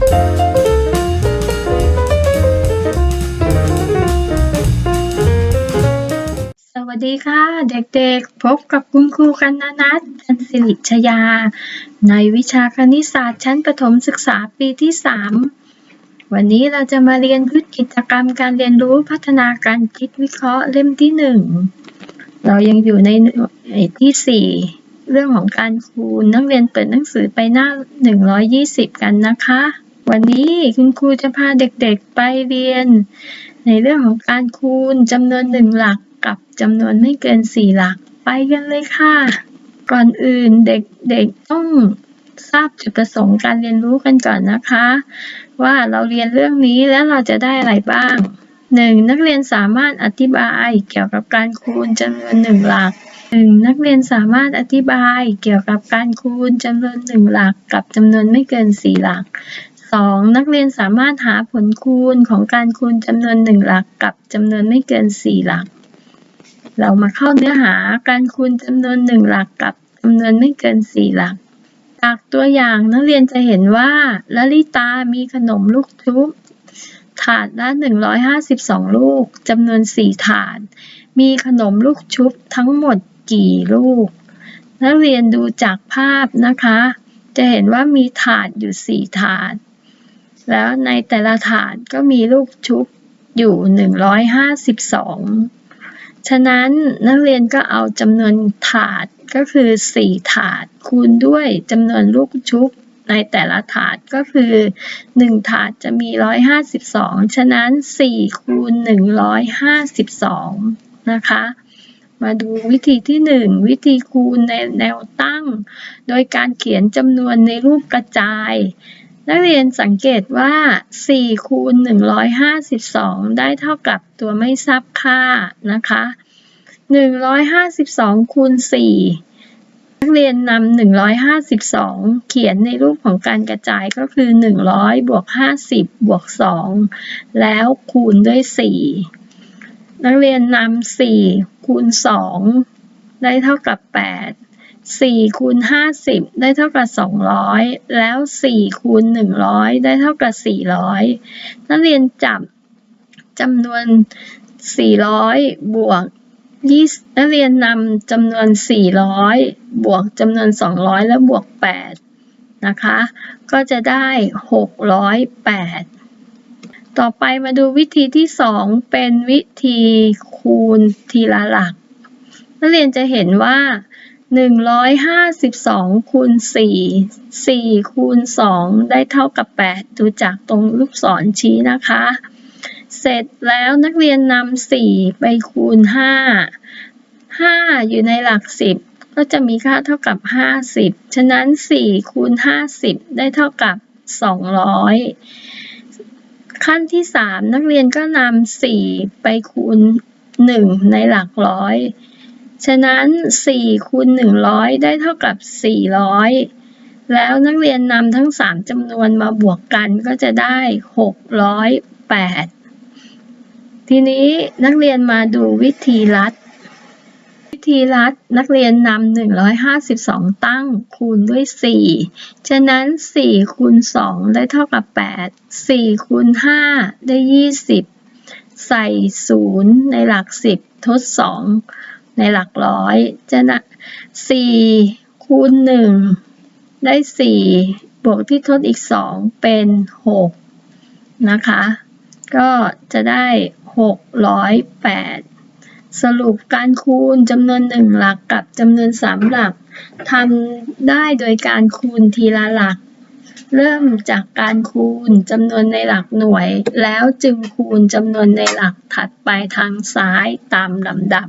สวัสดีค่ะ เด็กๆ พบกับคุณครูกันนานัทจันสิริชยา ในวิชาคณิตศาสตร์ชั้นประถมศึกษาปีที่ 3 วันนี้เราจะมาเรียนยุทธกิจกรรมการเรียนรู้พัฒนาการคิดวิเคราะห์เล่มที่ 1 เรายังอยู่ในหน่วยที่ 4เรื่องของการคูณนักเรียนเปิดหนังสือไปหน้า 120 กันนะคะ วันนี้คุณครูจะพาเด็กๆไปเรียน ในเรื่องของการคูณจำนวนหนึ่งหลักกับจำนวนไม่เกินสี่หลักไปกันเลยค่ะ ก่อนอื่นเด็กๆต้องทราบจุดประสงค์การเรียนรู้กันก่อนนะคะ ว่าเราเรียนเรื่องนี้แล้วเราจะได้อะไรบ้าง 1. นักเรียนสามารถอธิบายเกี่ยวกับการคูณจำนวนหนึ่งหลัก 1. นักเรียนสามารถอธิบายเกี่ยวกับการคูณจำนวนหนึ่งหลักกับจำนวนไม่เกินสี่หลัก 2. นักเรียนสามารถหาผลคูณของการคูณจำนวนหนึ่งหลักกับจำนวนไม่เกินสี่หลัก เรามาเข้าเนื้อหาการคูณจำนวนหนึ่งหลักกับจำนวนไม่เกินสี่หลัก จากตัวอย่างนักเรียนจะเห็นว่าลลิตามีขนมลูกชุบ ถาดละ 152 ลูกจำนวน 4 ถาด มีขนมลูกชุบทั้งหมดกี่ลูก นักเรียนดูจากภาพนะคะจะเห็นว่ามีถาดอยู่ 4 ถาด แล้วในแต่ละถาดก็มีลูกชุบอยู่ 152 ฉะนั้นนักเรียนก็เอาจำนวนถาดก็คือ 4 ถาดคูณด้วยจำนวนลูกชุบในแต่ละถาดก็คือ 1 ถาดจะมี 152 ฉะนั้น 4 คูณ 152 นะคะ มาดูวิธีที่ 1 วิธีคูณในแนวตั้ง โดยการเขียนจำนวนในรูปกระจาย นักเรียนสังเกตว่า 4 คูณ 152 ได้เท่ากับตัวไม่ทราบค่านะคะ 152 คูณ 4 นักเรียนนำ152 เขียนในรูปของการกระจายก็คือ 100 บวก 50 บวก 2 แล้วคูณด้วย 4 นักเรียนนำ4คูณ 2 ได้เท่ากับ 8 4คูณ50ได้เท่ากับ200แล้ว4คูณ100ได้เท่ากับ400นักเรียนจับจำนวน400บวกนักเรียนนำจำนวน400บวกจำนวน200และบวก8นะคะ ก็จะได้608ต่อไปมาดูวิธีที่2เป็นวิธีคูณทีละหลัก นักเรียนจะเห็นว่า 152คูณ4 4คูณ2ได้เท่ากับ8ดูจากตรงลูกศรชี้นะคะ เสร็จแล้วนักเรียนนำ4ไปคูณ5 5อยู่ในหลัก10ก็จะมีค่าเท่ากับ50ฉะนั้น4คูณ50ได้เท่ากับ200ขั้นที่3นักเรียนก็นำ4ไปคูณ1ในหลักร้อย ฉะนั้น 4 คูณ 100 ได้เท่ากับ 400 แล้วนักเรียนนำทั้ง 3จำนวนมาบวกกันก็จะได้ 608 ทีนี้นักเรียนมาดูวิธีลัด วิธีลัดนักเรียนนำ152 ตั้งคูณด้วย 4 ฉะนั้น 4 คูณ 2 ได้เท่ากับ 8 4 คูณ 5 ได้ 20 ใส่ 0 ในหลัก 10 ทด 2 ในหลักร้อยฉะนั้น4คูณ1 ได้ 4 บวกที่ทดอีก 2 เป็น 6 นะคะ ก็จะได้ 608 สรุปการคูณจำนวน 1 หลักกับจำนวน 3 หลักทำได้โดยการคูณทีละหลัก เริ่มจากการคูณจำนวนในหลักหน่วย แล้วจึงคูณจำนวนในหลักถัดไปทางซ้ายตามลำดับ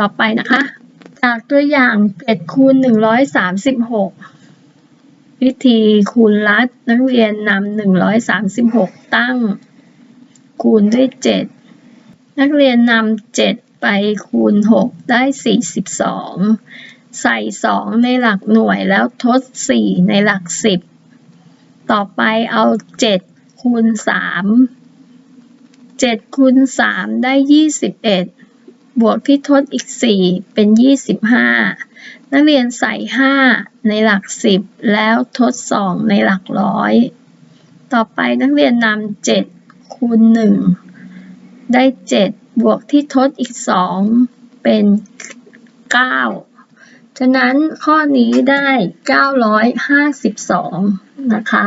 ต่อไปนะคะ จากตัวอย่าง7คูณ136 วิธีคูณลัดนักเรียนนำ136 ตั้ง คูณด้วย 7 นักเรียนนำ7 ไปคูณ 6 ได้ 42 ใส่ 2 ในหลักหน่วยแล้วทด 4 ในหลัก 10 ต่อไปเอา 7 คูณ 3 7คูณ3ได้ 21 บวกที่ทดอีก 4 เป็น 25 นักเรียนใส่ 5 ในหลัก 10 แล้วทด 2 ในหลักร้อย ต่อไปนักเรียนนำเจ็ดคูณหนึ่งได้เจ็ดบวกที่ทดอีกสองเป็นเก้าฉะนั้นข้อนี้ได้เก้าร้อยห้าสิบสองนะคะ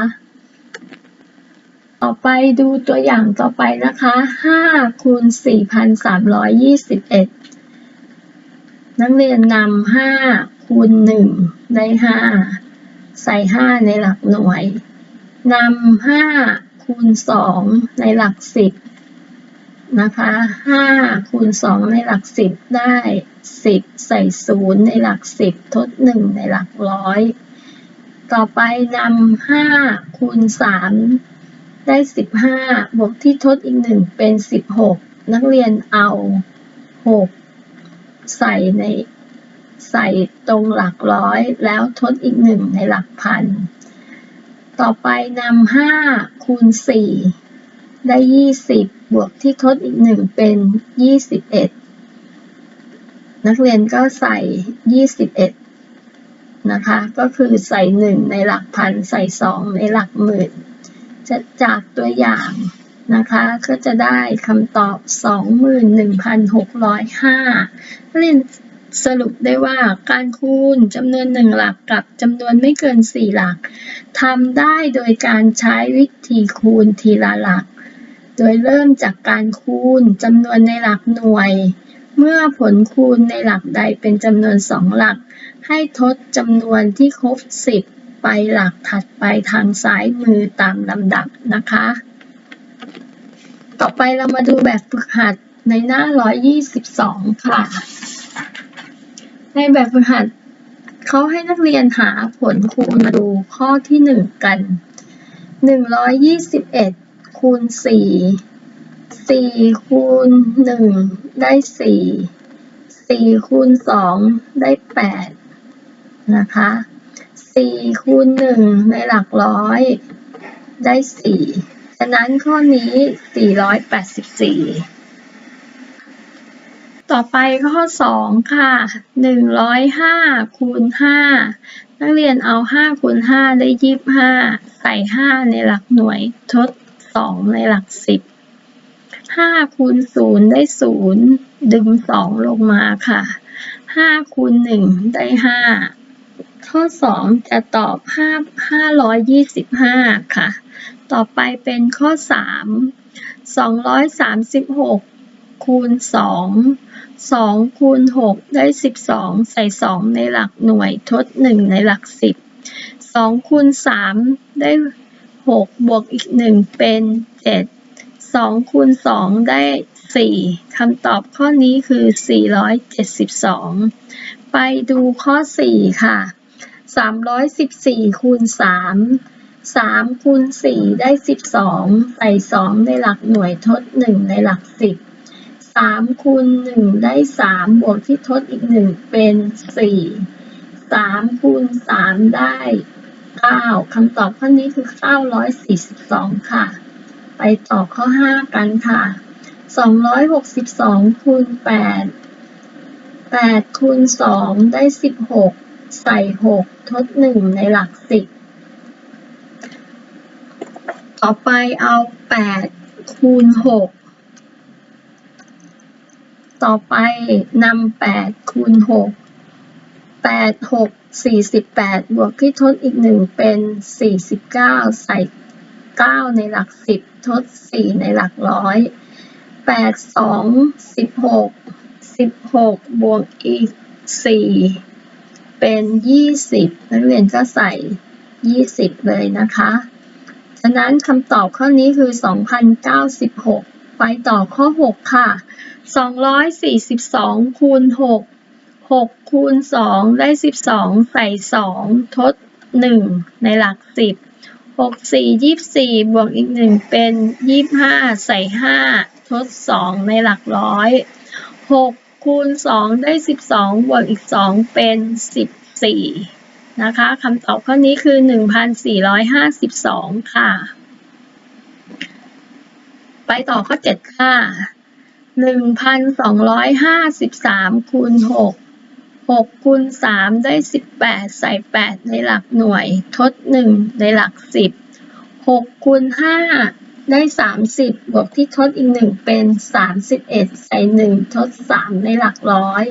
ต่อไปดูตัวอย่างต่อไปนะคะห้าคูณสี่พันสามร้อยยี่สิบเอ็ดนักเรียนนำห้าคูณหนึ่งได้ห้าใส่ห้าในหลักหน่วยนำห้าคูณสองในหลักสิบนะคะห้าคูณสองในหลักสิบได้สิบใส่ศูนย์ในหลักสิบทดหนึ่งในหลักร้อย ต่อไปนำห้าคูณสาม ได้สิบห้าบวกที่ทดอีกหนึ่งเป็นสิบหกนักเรียนเอาหกใส่ในใส่ตรงหลักร้อยแล้วทดอีกหนึ่งในหลักพัน ต่อไปนำห้าคูณสี่ได้ยี่สิบบวกที่ทดอีกหนึ่งเป็นยี่สิบเอ็ดนักเรียนก็ใส่ยี่สิบเอ็ดนะคะ ก็คือใส่หนึ่งในหลักพัน ใส่สองในหลักหมื่น จะจากตัวอย่างนะคะ ก็จะได้คำตอบ 21,605เรียนสรุปได้ว่าการคูณจำนวนหนึ่งหลักกับจำนวนไม่เกิน 4 หลักทำได้โดยการใช้วิธีคูณทีละหลัก โดยเริ่มจากการคูณจำนวนในหลักหน่วย เมื่อผลคูณในหลักใดเป็นจำนวนสองหลัก ให้ทดจำนวนที่ครบ 10 ไปหลักถัดไปทางซ้ายมือตามลำดับนะคะ ต่อไปเรามาดูแบบฝึกหัดในหน้า 122 ค่ะ ในแบบฝึกหัดเขาให้นักเรียนหาผลคูณมาดูข้อที่ 1 กัน 121 คูณ 4 4 คูณ 1 ได้ 4 4 คูณ 2 ได้ 8 นะคะ 4คูณ1ในหลักร้อย ได้4ฉะนั้นข้อนี้ 484 ต่อไปข้อ 2 ค่ะ 105คูณ5นักเรียนเอา 5คูณ5 ได้ 25 ใส่ 5 ในหลักหน่วย ทด 2 ในหลัก 10 5คูณ0 ได้ 0 ดึง 2 ลงมาค่ะ 5คูณ1 ได้ 5 ข้อ 2 จะตอบ 5 525 ค่ะ ต่อไปเป็นข้อ 3 236 คูณ 2 2 คูณ 6 ได้ 12 ใส่ 2 ในหลักหน่วยทด 1 ในหลัก 10 2 คูณ 3 ได้ 6 บวกอีก 1 เป็น 7 2 คูณ 2 ได้ 4 คำตอบข้อนี้คือ 472 ไปดูข้อ 4 ค่ะ 314คูณ3 3คูณ4ได้12ใส่2ในหลักหน่วยทด1ในหลัก10 3คูณ1ได้3บวกที่ทดอีก1เป็น4 3คูณ3ได้9คำตอบข้อนี้คือ942ค่ะ ไปต่อข้อ5กันค่ะ262คูณ8 8คูณ2ได้16 ใส่6ทด1ในหลัก10ต่อไปเอา8คูณ6ต่อไปนำ8คูณ6 8 6 48บวกที่ทดอีก1เป็น49ใส่9ในหลัก10ทด4ในหลักร้อย8 2 16 16บวกอีก4 เป็น 20 นักเรียนก็ใส่ 20 เลยนะคะ ฉะนั้นคำตอบข้อนี้คือ 2,096 ไปต่อข้อ 6 ค่ะ 242 คูณ 6 6 คูณ 2 ได้ 12 ใส่ 2 ทด 1 ในหลัก 10 6 4 24 บวกอีก 1 เป็น 25 ใส่ 5 ทด 2 ในหลักร้อย 6 คูณ 2 ได้ 12 บวกอีก 2 เป็น 14 นะคะคำตอบข้อนี้คือ 1,452 ค่ะ ไปต่อข้อ 7 ค่ะ 1,253 คูณ 6 6คูณ3ได้ 18 ใส่ 8 ในหลักหน่วย ทด 1 ในหลัก 10หกคูณห้า ได้สามสิบบวกที่ทดอีกหนึ่งเป็นสามสิบเอ็ดใส่หนึ่งทดสามในหลักร้อย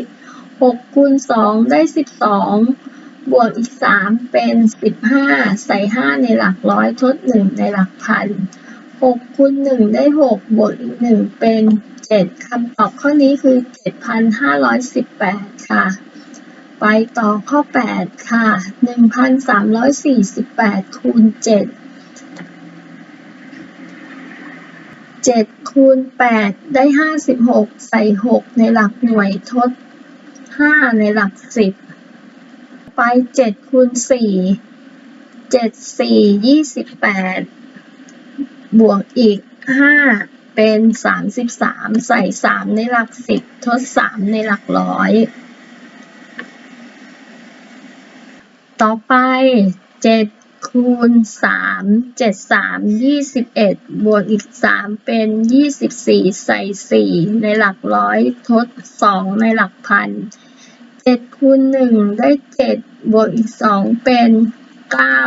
หกคูณสองได้สิบสองบวกอีกสามเป็นสิบห้าใส่ห้าในหลักร้อย ทดหนึ่งในหลักพันหกคูณหนึ่งได้หกบวกอีกหนึ่งเป็นเจ็ดคำตอบข้อนี้คือเจ็ดพันห้าร้อยสิบแปดค่ะ ไปต่อข้อ 8 ค่ะ 1,348 คูณ 7 7คูณ8ได้56ใส่6ในหลักหน่วยทด5ในหลัก10ไป7คูณ4 7 4 28บวกอีก5เป็น33ใส่3ในหลัก10ทด3ในหลักร้อยต่อไปเจ็ด คูณสามเจ็ดสามยี่สิบเอ็ดบวกอีกสามเป็นยี่สิบสี่ใส่สี่ในหลักร้อยทดสองในหลักพันเจ็ดคูณหนึ่งได้เจ็ดบวกอีกสองเป็นเก้า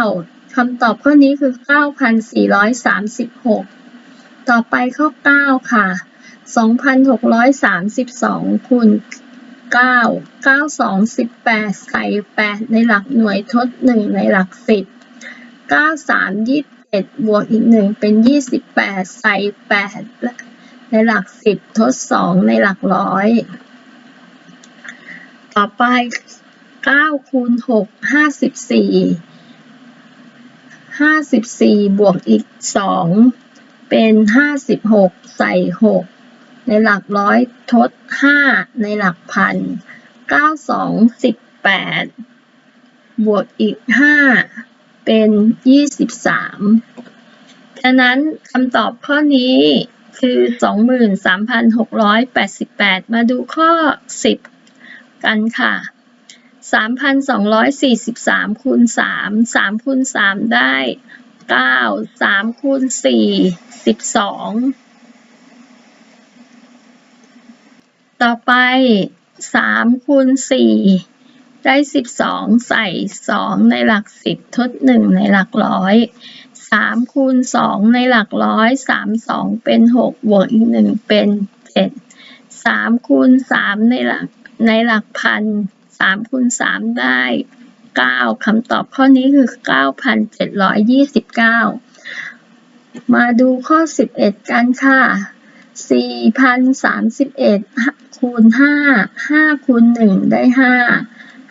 คำตอบข้อนี้คือเก้าพันสี่ร้อยสามสิบหกต่อไปข้อเก้าค่ะสองพันหกร้อยสามสิบสองคูณเก้าเก้าสองสิบแปดใส่แปดในหลักหน่วยทดหนึ่งในหลักสิบ เก้าสามยี่สิบเอ็ดบวกอีกหนึ่งเป็นยี่สิบแปดใส่แปดในหลักสิบทดสองในหลักร้อย ต่อไปเก้าคูณหกห้าสิบสี่ห้าสิบสี่บวกอีกสองเป็นห้าสิบหกใส่หกในหลักร้อยทด5ในหลักพัน9 2 18บแปดบวกอีก5 เป็น23ฉะนั้นคำตอบข้อนี้คือ 23,688 มาดูข้อ 10 กันค่ะ 3,243คูณ3 3คูณ3ได้ 9 3คูณ4 12 ต่อไปสามคูณสี่ ได้สิบสองใส่สองในหลักสิบทดหนึ่งในหลักร้อยสามคูณสองในหลักร้อยสามสองเป็นหกบวกอีกหนึ่งเป็นเจ็ดสามคูณสามในหลักในหลักพันสามคูณสามได้เก้าคำตอบข้อนี้คือเก้าพันเจ็ดร้อยยี่สิบเก้ามาดูข้อสิบเอ็ดกันค่ะสี่พันสามสิบเอ็ดคูณห้าห้าคูณหนึ่งได้ห้า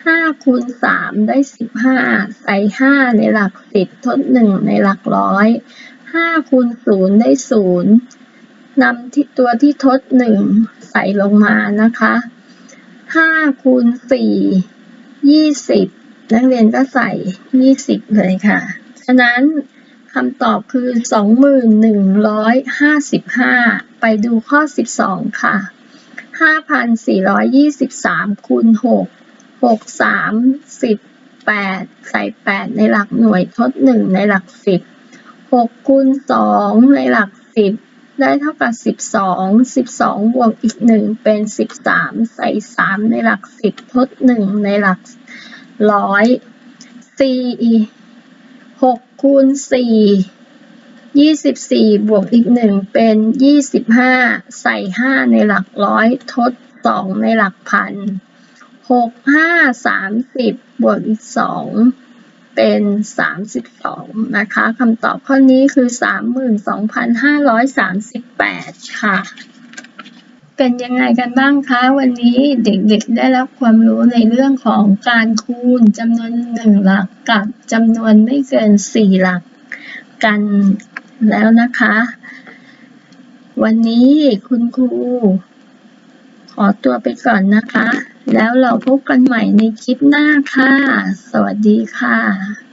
ห้าคูณสามได้สิบห้าใส่ห้าในหลักสิบทดหนึ่งในหลักร้อยห้าคูณศูนย์ได้ศูนย์นำที่ตัวที่ทดหนึ่งใส่ลงมานะคะห้าคูณสี่ยี่สิบนักเรียนก็ใส่ยี่สิบเลยค่ะ ฉะนั้นคำตอบคือ2155ไปดูข้อ12ค่ะ5,423คูณหก หกสามสิบแปดใส่แปดในหลักหน่วยทดหนึ่งในหลักสิบหกคูณสองในหลักสิบได้เท่ากับสิบสองสิบสองบวกอีกหนึ่งเป็นสิบสามใส่สามในหลักสิบทดหนึ่งในหลักร้อยสี่หกคูณสี่ยี่สิบสี่บวกอีกหนึ่งเป็นยี่สิบห้าใส่ห้าในหลักร้อยทดสองในหลักพัน 6 5 30บบวกอีก2เป็น32นะคะคำตอบข้อนี้คือ32,538ค่ะเป็นยังไงกันบ้างคะวันนี้เด็กๆได้รับความรู้ในเรื่องของการคูณจำนวนหนึ่งหลักกับจำนวนไม่เกินสี่หลักกันแล้วนะคะ วันนี้คุณครูขอตัวไปก่อนนะคะ แล้วเราพบกันใหม่ในคลิปหน้าค่ะ สวัสดีค่ะ